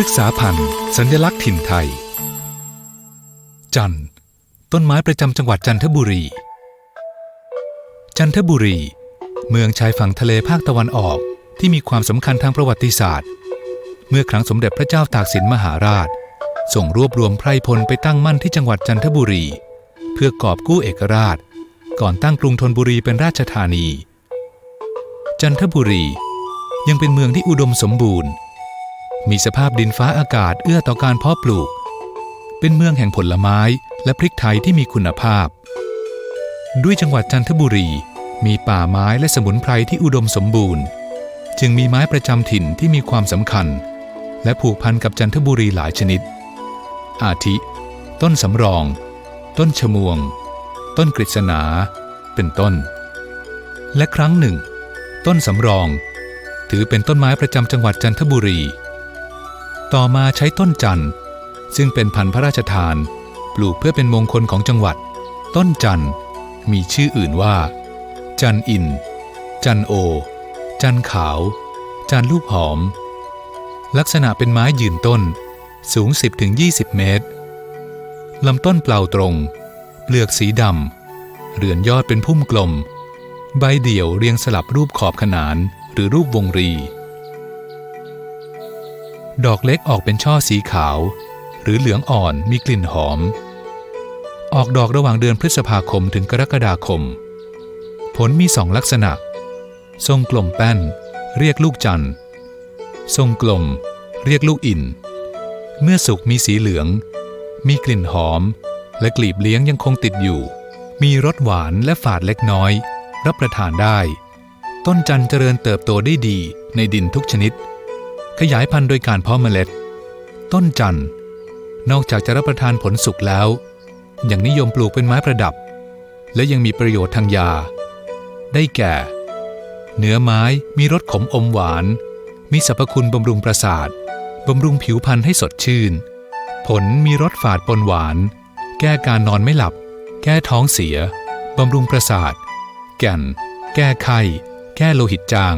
พฤกษาพันธุ์สัญลักษณ์ถิ่นไทย จันทร์ต้นไม้ประจำจังหวัดจันทบุรี จันทบุรี เมืองชายฝั่งทะเลภาคตะวันออกที่มีความสำคัญทางประวัติศาสตร์ เมื่อครั้งสมเด็จพระเจ้าตากสินมหาราชส่งรวบรวมไพรพลไปตั้งมั่นที่จังหวัดจันทบุรี เพื่อกอบกู้เอกราช ก่อนตั้งกรุงธนบุรีเป็นราชธานี จันทบุรียังเป็นเมืองที่อุดมสมบูรณ์ มีสภาพดินฟ้าอากาศเอื้อต่อการเพาะปลูก เป็นเมืองแห่งผลไม้และพริกไทยที่มีคุณภาพ ด้วยจังหวัดจันทบุรี มีป่าไม้และสมุนไพรที่อุดมสมบูรณ์ จึงมีไม้ประจำถิ่นที่มีความสำคัญ และผูกพันกับจันทบุรีหลายชนิด อาทิ ต้นสำรอง ต้นชมวง ต้นกฤษณา เป็นต้น และครั้งหนึ่ง ต้นสำรอง ถือเป็นต้นไม้ประจำจังหวัดจันทบุรี ต่อมาใช้ต้นจันทร์ซึ่งเป็นพันธุ์พระราชทาน ปลูกเพื่อเป็นมงคลของจังหวัด ต้นจันทร์มีชื่ออื่นว่า จันอิน จันโอ จันขาว จันลูกหอม ลักษณะเป็นไม้ยืนต้น สูง 10-20 เมตรลำต้นเปล่าตรง เปลือกสีดำเรือนยอดเป็นพุ่มกลม ใบเดี่ยวเรียงสลับรูปขอบขนานหรือรูปวงรี ดอกเล็กออกเป็นช่อสีขาว หรือเหลืองอ่อนมีกลิ่นหอม ออกดอกระหว่างเดือนพฤษภาคมถึงกรกฎาคม ผลมีสองลักษณะ ทรงกลมแป้น เรียกลูกจันทร์ทรงกลม เรียกลูกอินเมื่อสุกมีสีเหลือง มีกลิ่นหอม และกลีบเลี้ยงยังคงติดอยู่ มีรสหวานและฝาดเล็กน้อย รับประทานได้ ต้นจันทร์เจริญเติบโตได้ดีในดินทุกชนิด ขยายพันธุ์โดยการเพาะเมล็ด ต้นจันทร์นอกจากจะรับประทานผลสุกแล้ว ยังนิยมปลูกเป็นไม้ประดับ และยังมีประโยชน์ทางยา ได้แก่ เนื้อไม้มีรสขมอมหวาน มีสรรพคุณบำรุงประสาทบำรุงผิวพรรณให้สดชื่น ผลมีรสฝาดปนหวาน แก้การนอนไม่หลับ แก้ท้องเสียบำรุงประสาท แก่น แก้ไข้ แก้โลหิตจาง